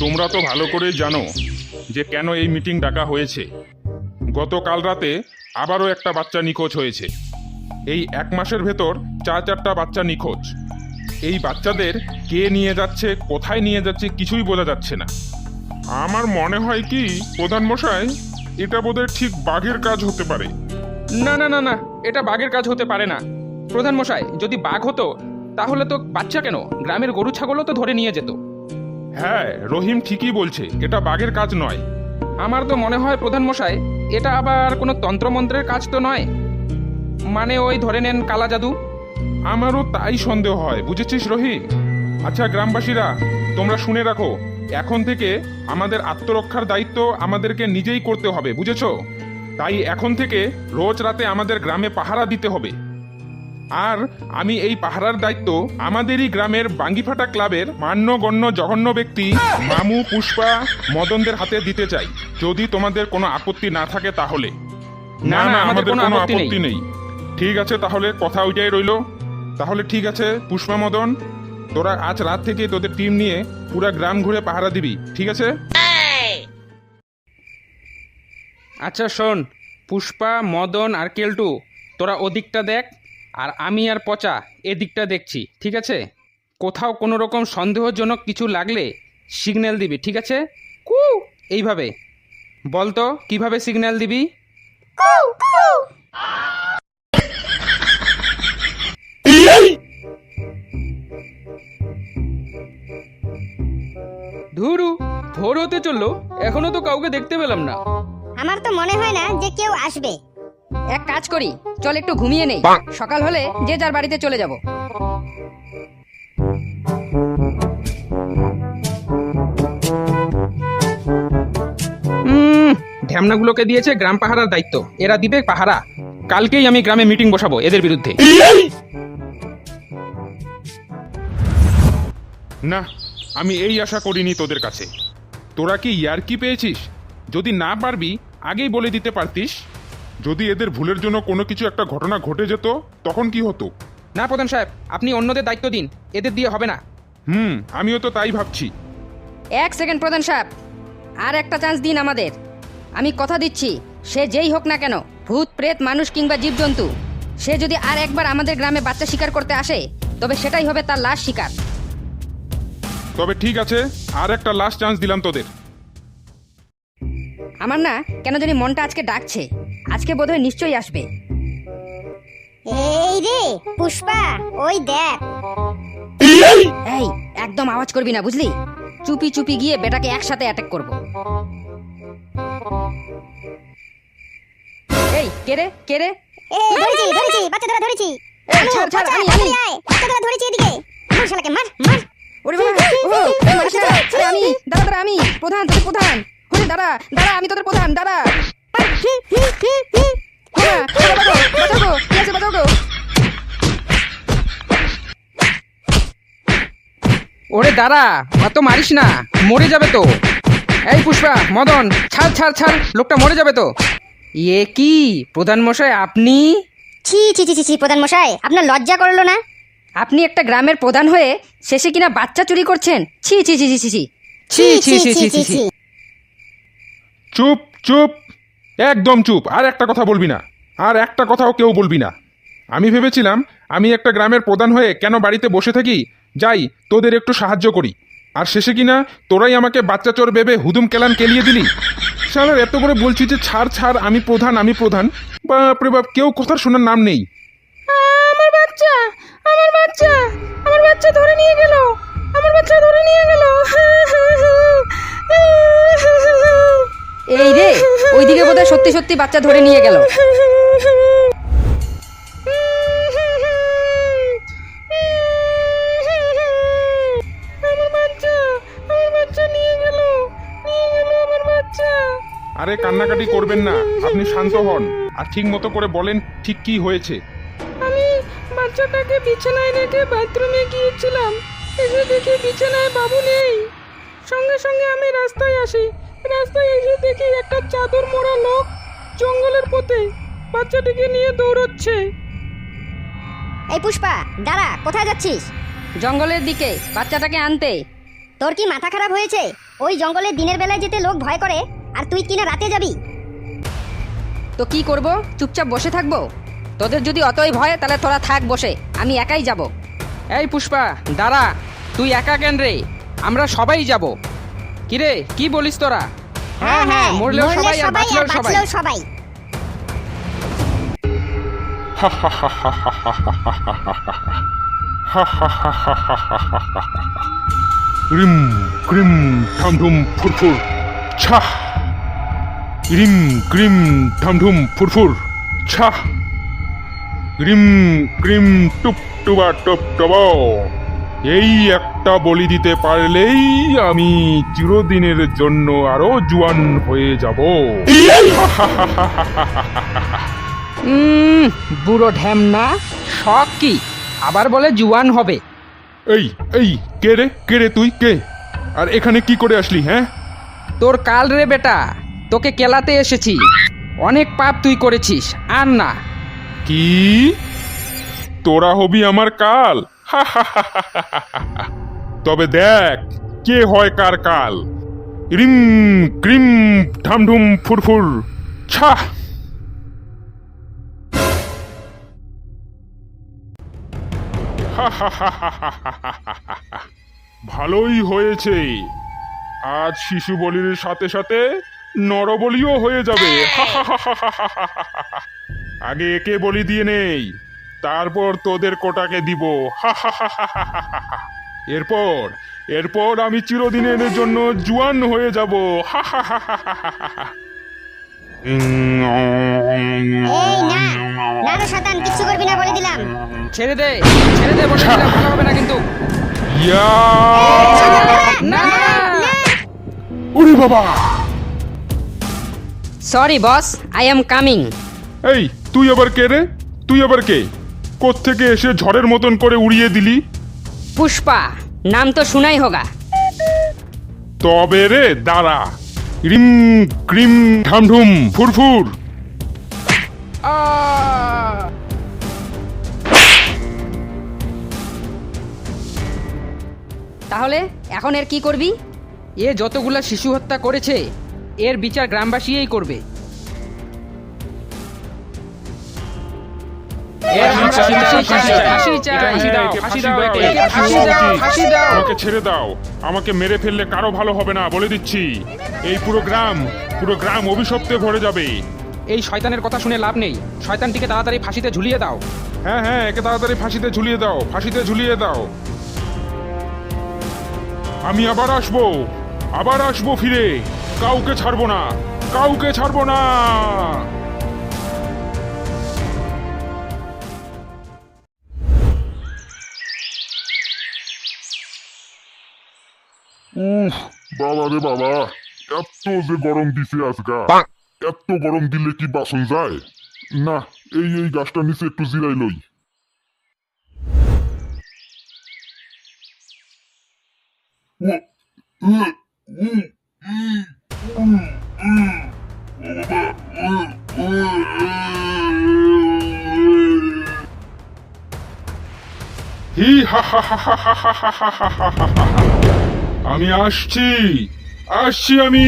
তোমরা তো ভালো করেই জানো যে কেন এই মিটিং ডাকা হয়েছে। গতকাল রাতে আবারও একটা বাচ্চা নিখোঁজ হয়েছে। এই এক মাসের ভেতর চার চারটা বাচ্চা নিখোঁজ। এই বাচ্চাদের কে নিয়ে যাচ্ছে, কোথায় নিয়ে যাচ্ছে কিছুই বোঝা যাচ্ছে না। আমার মনে হয় কি, প্রধান মশাই, এটা বোধহয় ঠিক বাঘের কাজ হতে পারে। না না না না, এটা বাঘের কাজ হতে পারে না। প্রধান মশাই, যদি বাঘ হতো, তাহলে তো বাচ্চা কেন? গ্রামের গরু, ছাগলও তো ধরে নিয়ে যেত। হ্যাঁ রহিম ঠিকই বলছে এটা বাঘের কাজ নয়। আমার তো মনে হয় প্রধান মশাই এটা আবার কোনো তন্ত্রমন্ত্রের কাজ তো নয়। মানে ওই ধরে নেন কালা জাদু? আমারও তাই সন্দেহ হয় বুঝেছিস রহিম? আচ্ছা গ্রামবাসীরা তোমরা শুনে রাখো এখন থেকে আমাদের আত্মরক্ষার দায়িত্ব আমাদেরকে নিজেই করতে হবে বুঝেছ? তাই এখন থেকে রোজ রাতে আমাদের গ্রামে পাহারা দিতে হবে। আর আমি এই পাহারার দায়িত্ব আমাদেরই গ্রামের বাঙ্গিফাটা ক্লাবের মান্যগণ্য জঘন্য ব্যক্তি মামু পুষ্পা মদনদের হাতে দিতে চাই। যদি তোমাদের কোনো আপত্তি না থাকে তাহলে। না না আমাদের কোনো আপত্তি নেই। ঠিক আছে তাহলে কথা ওইটাই রইল। তাহলে ঠিক আছে পুষ্পা মদন তোরা আজ রাত থেকে তোদের টিম নিয়ে পুরা গ্রাম ঘুরে পাহারা দিবি ঠিক আছে? আচ্ছা শোন পুষ্পা মদন আর কেলটু তোরা ওদিকটা দেখ। আর আমি আর পচা এদিকটা দেখছি ঠিক আছে? কোথাও কোনো রকম সন্দেহজনক কিছু লাগলে সিগন্যাল দিবি ঠিক আছে? কু! এইভাবে। বল তো কীভাবে সিগন্যাল দিবি? ধুরু ভোর হতে চলল এখনও তো কাউকে দেখতে পেলাম না। আমার তো মনে হয় না যে কেউ আসবে। এক কাজ করি চল একটু ঘুমিয়ে নেই। সকাল হলে যে যার বাড়িতে চলে যাব। হুম ঢ্যামনাগুলোকে দিয়েছে গ্রাম পাহারার দায়িত্ব। এরা দিবে পাহারা। কালকেই আমি গ্রামে মিটিং বসাবো এদের বিরুদ্ধে। না আমি এই আশা করিনি তোদের কাছে। তোরা কি ইয়ারকি পেয়েছিস? যদি না পারবি আগেই বলে দিতে পারতিস। যদি এদের ভুলের জন্য কোনো কিছু একটা ঘটনা ঘটে যেত তখন কি হতো? না প্রধান সাহেব আপনি অন্যদের দায়িত্ব দিন। এদের দিয়ে হবে না। হুম আমিও তো তাই ভাবছি। এক সেকেন্ড প্রধান সাহেব। আর একটা চান্স দিন আমাদের। আমি কথা দিচ্ছি সে যেই হোক না কেন ভূত প্রেত মানুষ কিংবা জীবজন্তু সে যদি আর একবার আমাদের গ্রামে বাচ্চা শিকার করতে আসে তবে সেটাই হবে তার লাশ শিকার। তবে ঠিক আছে আর একটা লাস্ট চান্স দিলাম তোদের। আমার না কেন জানি মনটা আজকে ডাকছে। আজকে বোধহয় নিশ্চয়ই আসবে। এই রে পুষ্পা ওই দেখ। এই! একদম আওয়াজ করবি না বুঝলি? চুপি চুপি গিয়ে বেটাকে একসাথে অ্যাটাক করব। এই কে রে? কে রে? এই ধরেছি ধরেছি বাচ্চা ধরা ধরেছি ছাড়, ছাড়, আমি, আমি। আয়, বাচ্চা ধরা ধরেছি এদিকে। মার শালাকে মার মার। ওরে বাবা ও মারিস আমি দাঁড়া আমি প্রধান তোদের প্রধান। দাঁড়া দাঁড়া আমি তোদের প্রধান দাঁড়া হ্যাঁ। ওরে দাঁড়া অত মারিস না মরে যাবে তো এই পুষ্পা মদন ছাড় ছাড় ছাড় লোকটা মরে যাবে তো এ কি প্রধান মশাই আপনি ছি ছি ছি ছি, প্রধান মশাই আপনার লজ্জা করল না আপনি একটা গ্রামের প্রধান হয়ে শেষে কিনা বাচ্চা চুরি করছেন ছি ছি ছি ছি ছি ছি ছি ছি ছি ছি ছি ছি চুপ চুপ, একদম চুপ, আর একটা কথা বলবি না, আর একটা কথাও কেউ বলবি না। আমি ভেবেছিলাম, আমি একটা গ্রামের প্রধান হয়ে কেন বাড়িতে বসে থাকি? যাই, তোদের একটু সাহায্য করি। আর শেষে কিনা, তোরাই আমাকে বাচ্চা চোর ভেবে হুদুম কেলান কেলিয়ে দিলি। শালার, এত করে বলছি যে ছাড় ছাড়, আমি প্রধান আমি প্রধান। বাপরে বাপ, কেউ কথা শোনার নাম নেই। বোধহয় সত্যি সত্যি বাচ্চা ধরে নিয়ে গেল। আমার বাচ্চা নিয়ে গেল আমার বাচ্চা আরে কান্নাকাটি করবেন না আপনি শান্ত হন। আর ঠিক মতো করে বলেন ঠিক কি হয়েছে। আমি বাচ্চাটাকে বিছানায় রেখে বাথরুমে গিয়েছিলাম। এসে দেখি বিছানায় বাবু নেই। সঙ্গে সঙ্গে আমি রাস্তায় আসি। রাস্তায় এসে দেখি একটা চাদর মোড়া লোক জঙ্গলের পথে বাচ্চাটিকে নিয়ে দৌড়চ্ছে। এই পুষ্পা দাঁড়া কোথায় যাচ্ছিস? জঙ্গলের দিকে বাচ্চাটাকে আনতে। তোর কি মাথা খারাপ হয়েছে? ওই জঙ্গলে দিনের বেলায় যেতে লোক ভয় করে আর তুই কিনা রাতে যাবি? তো কি করব? চুপচাপ বসে থাকব? তোদের যদি অতই ভয় তাহলে তোরা থাক বসে আমি একাই যাব। এই পুষ্পা দাঁড়া তুই একা কেন রে? আমরা সবাই যাব। কিরে কি বলিস তোরা? হ্যাঁ হ্যাঁ মরলেও সবাই আর বাঁচলেও সবাই। সবাই। রিম ক্রিম ঠামঠুম ফুরফুর। ছাহ রিম ক্রিম ঠামঠুম ফুরফুর। ছাহ রিম ক্রিম টুপ টুবা টপ টব এই একটা বলি দিতে পারলেই আমি চিরদিনের জন্য আরও জুয়ান হয়ে যাব। উম, বুড়ো ঢ্যামনা শখ কি? আবার বলে জুয়ান হবে। এই এই কে রে? কে রে তুই? কে? আর এখানে কি করে আসলি হ্যাঁ? তোর কাল রে বেটা তোকে কেলাতে এসেছি। অনেক পাপ তুই করেছিস আর না। কি? তোরা হবি আমার কাল? তবে দেখ, কে হয় কার কাল? রিম, ক্রিম, ঢামঢুম, ফুরফুর। ছা ভালোই হয়েছে। আজ শিশু বলির সাথে সাথে নরবলিও হয়ে যাবে। আগে একে বলি দিয়ে নেই। তারপর তোদের কোটাকে দিব এরপর এরপর আমি চিরদিনের জন্য জুয়ান হয়ে যাব এই না না রে শতান কিচ্ছু করবি না বলে দিলাম ছেড়ে দে ছেড়ে দে বলে দিলাম ভালো হবে না কিন্তু ইয়া! না ওরে বাবা sorry boss I am coming এই তুই আবার কে রে তুই আবার কে কোত্থেকে এসে ঝড়ের মতন করে উড়িয়ে দিলি? পুষ্পা নাম তো শুনাই হোগা। তবে রে দাঁড়া। রিম ক্রিম ঢামঢুম ফুরফুর। তাহলে এখন এর কি করবি? এ যতগুলা শিশু হত্যা করেছে এর বিচার গ্রামবাসীই করবে। আমাকে ছেড়ে দাও আমাকে মেরে ফেললে কারও ভালো হবে না বলে দিচ্ছি এই পুরো গ্রাম পুরো গ্রাম অভিশপ্তে ভরে যাবে এই শয়তানের কথা শুনে লাভ নেই শয়তানটিকে তাড়াতাড়ি ফাঁসিতে ঝুলিয়ে দাও হ্যাঁ হ্যাঁ একে তাড়াতাড়ি ফাঁসিতে ঝুলিয়ে দাও ফাঁসিতে ঝুলিয়ে দাও আমি আবার আসব আবার আসব ফিরে কাউকে ছাড়বো না কাউকে ছাড়বো না উফ বাবা রে বাবা এত যে গরম দিছে আজগা এত গরম দিলে কি বাসন যায় না এই এই গাছটা নিচে একটু জিরাই লই হি হা হা হা হা হা হা হা হা হা হা হা হা হা। আমি আসছি। আসছি আমি।